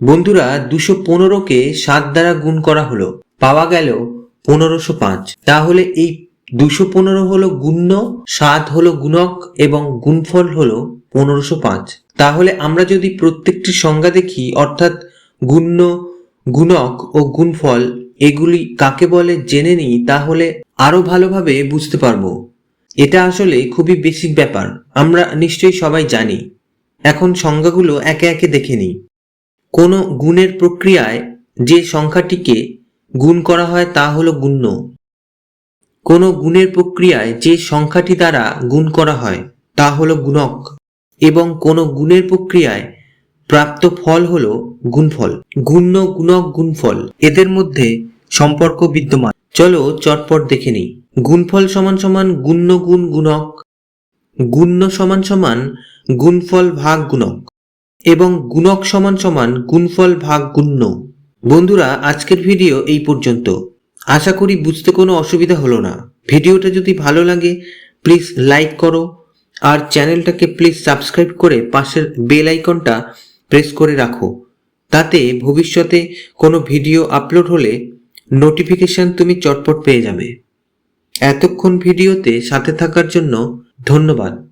বন্ধুরা, দুশো পনেরোকে সাত দ্বারা গুণ করা হলো, পাওয়া গেল পনেরোশো পাঁচ। তাহলে এই দুশো পনেরো হলো গুণ্য, সাত হলো গুণক এবং গুণফল হলো পনেরোশো পাঁচ। তাহলে আমরা যদি প্রত্যেকটি সংজ্ঞা দেখি, অর্থাৎ গুণ্য, গুণক ও গুণফল, এগুলি কাকে বলে জেনে নিই, তাহলে আরও ভালোভাবে বুঝতে পারব। এটা আসলে খুবই বেসিক ব্যাপার, আমরা নিশ্চয়ই সবাই জানি। এখন সংজ্ঞাগুলো একে একে দেখে নিই। কোনো গুণের প্রক্রিয়ায় যে সংখ্যাটিকে গুণ করা হয় তা হলো গুণ্য। কোনো গুণের প্রক্রিয়ায় যে সংখ্যাটি দ্বারা গুণ করা হয় তা হলো গুণক এবং কোনো গুণের প্রক্রিয়ায় প্রাপ্ত ফল হলো গুণফল। গুণ্য, গুণক, গুণফল এদের মধ্যে সম্পর্ক বিদ্যমান। চলো চটপট দেখে নিই। গুণফল সমান সমান গুণ্য, গুণ, গুণক। গুণ্য সমান সমান গুণফল ভাগ, গুণক। এবং গুণক সমান সমান গুণফল ভাগ গুণ্য। বন্ধুরা, আজকের ভিডিও এই পর্যন্ত। আশা করি বুঝতে কোনো অসুবিধা হলো না। ভিডিওটা যদি ভালো লাগে প্লিজ লাইক করো। আর চ্যানেলটাকে প্লিজ সাবস্ক্রাইব করে পাশের বেল আইকনটা প্রেস করে রাখো। তাতে ভবিষ্যতে কোনো ভিডিও আপলোড হলে নোটিফিকেশন তুমি চটপট পেয়ে যাবে। এতক্ষণ ভিডিওতে সাথে থাকার জন্য ধন্যবাদ।